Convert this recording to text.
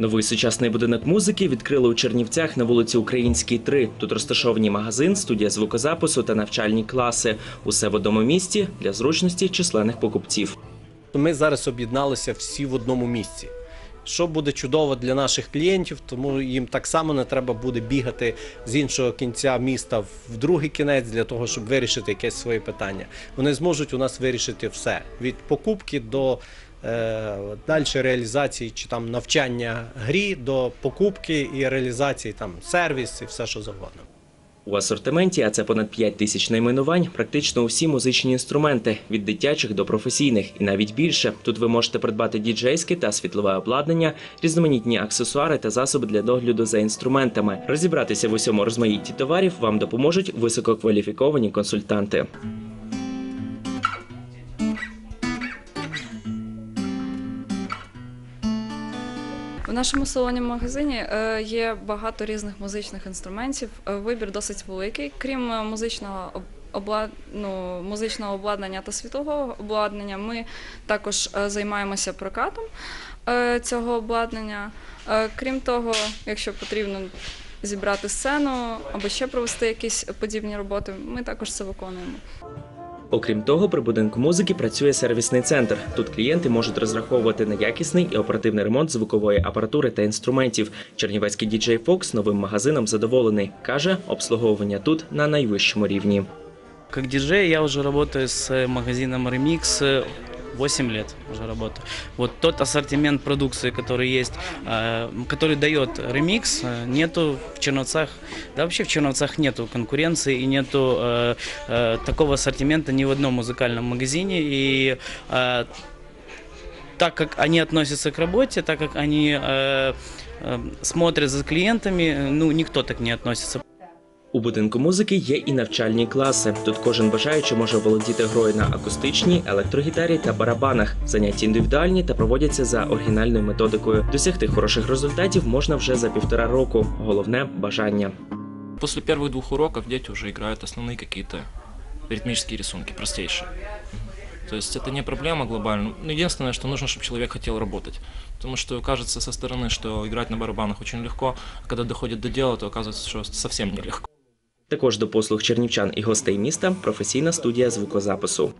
Новий сучасний будинок музики відкрили у Чернівцях на вулиці Українській 3. Тут розташовані магазин, студія звукозапису та навчальні класи. Усе в одному місті для зручності численних покупців. Ми зараз об'єдналися всі в одному місці. Що буде чудово для наших клієнтів, тому їм так само не треба буде бігати з іншого кінця міста в другий кінець для того, щоб вирішити якесь своє питання. Вони зможуть у нас вирішити все від покупки до далі реалізації чи там навчання грі до покупки і реалізації там сервіс і все, що завгодно. У асортименті, а це понад 5 тисяч найменувань, практично усі музичні інструменти від дитячих до професійних, і навіть більше. Тут ви можете придбати діджейське та світлове обладнання, різноманітні аксесуари та засоби для догляду за інструментами. Розібратися в усьому розмаїтті товарів вам допоможуть висококваліфіковані консультанти. В нашому салоні магазині е, є багато різних музичних інструментів. Е, Вибір досить великий. Крім е, музичного об- обла... ну, музичного обладнання та світового обладнання, ми також займаємося прокатом цього обладнання. Крім того, якщо потрібно зібрати сцену або ще провести якісь подібні роботи, ми також це виконуємо. Окрім того, при будинку музики працює сервісний центр. Тут клієнти можуть розраховувати на якісний і оперативний ремонт звукової апаратури та інструментів. Чернівецький діджей Фокс новим магазином задоволений. каже, обслуговування тут на найвищому рівні. Как диджей я уже работаю э, магазином э, 8 лет уже работаю. Вот тот ассортимент продукции, который есть, э, который дает Remix, э, нету в Черновцах, да вообще в Черновцах нету конкуренции и нету э, такого ассортимента ни в одном музыкальном магазине. И так как они относятся к работе, так как они смотрят за клиентами, ну никто так не относится. У будинку музики є і навчальні класи. Тут кожен бажаючий може володіти грою на акустичній, електрогітарі та барабанах. Заняття індивідуальні та проводяться за оригінальною методикою. Досягти хороших результатів можна вже за півтора року. Головне бажання. После первых двух уроков дети уже играют основные какие-то ритмические рисунки, простейшие. То есть это не проблема глобально. Ну, единственное, что нужно, чтобы человек хотел работать. Потому что кажется со стороны, что играть на барабанах очень легко, а когда доходит до дела, то оказывается, что совсем нелегко. Також до послуг чернівчан і гостей міста професійна студія звукозапису.